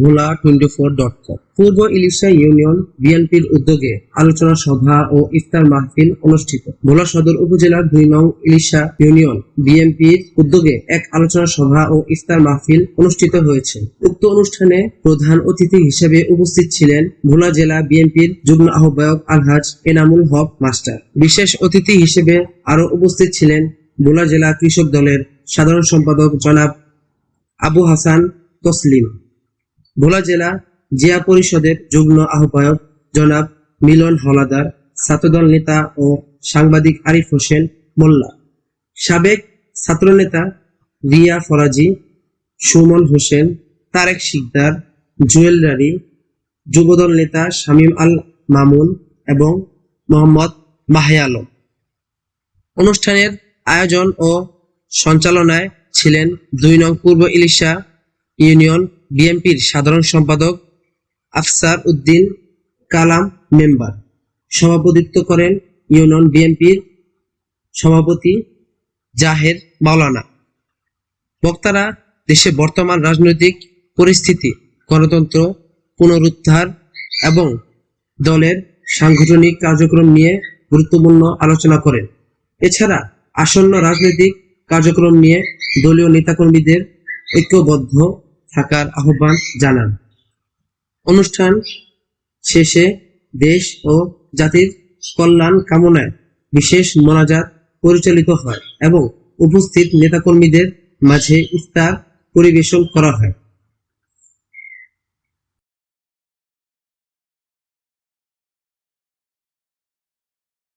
Bhola twenty four dot com Purba Ilisha union বিএনপির উদ্যোগে আলোচনা সভা ও ইফতার মাহফিল অনুষ্ঠিত। ভোলা সদর উপজেলার দুই নং ইলিশা ইউনিয়ন বিএনপির উদ্যোগে এক আলোচনা সভা ও ইফতার মাহফিল অনুষ্ঠিত হয়েছে। উক্ত অনুষ্ঠানে প্রধান অতিথি হিসেবে উপস্থিত ছিলেন ভোলা জেলা বিএনপির যুগ্ম আহ্বায়ক আলহাজ এনামুল হক মাস্টার। বিশেষ অতিথি হিসেবে আরও উপস্থিত ছিলেন ভোলা জেলা কৃষক দলের সাধারণ সম্পাদক জনাব আবু হাসান তসলিম। ভোলা জেলা জিয়া পরিষদের যুগ্ম আহ্বায়ক জনাব মিলন হলাদার ছাত্রদল নেতা ও সাংবাদিক আরিফ হোসেন মোল্লা, সাবেক ছাত্রনেতা রিয়া ফরাজি, সুমন হোসেন, তারেক শিকদার, জুয়েল রানী, যুবদল নেতা শামীম আল মামুন এবং মোহাম্মদ মাহে আলম। অনুষ্ঠানের আয়োজন ও সঞ্চালনায় ছিলেন দুই নং পূর্ব ইলিশা ইউনিয়ন বিএনপির সাধারণ সম্পাদক আফসার উদ্দিন কালাম মেম্বার। সভাপতিত্ব করেন ইউনিয়ন বিএনপির সভাপতি জাহের মাওলানা। বক্তারা দেশে বর্তমান রাজনৈতিক পরিস্থিতি, গণতন্ত্র পুনরুদ্ধার এবং দলের সাংগঠনিক কার্যক্রম নিয়ে গুরুত্বপূর্ণ আলোচনা করেন। এছাড়া আসন্ন রাজনৈতিক কার্যক্রম নিয়ে দলীয় নেতাকর্মীদের ঐক্যবদ্ধ থাকার আহ্বান জানান। অনুষ্ঠান শেষে দেশ ও জাতির কল্যাণ কামনায় বিশেষ মোনাজাত পরিচালিত হয় এবং উপস্থিত নেতাকর্মীদের মাঝে ইফতার পরিবেশন করা হয়।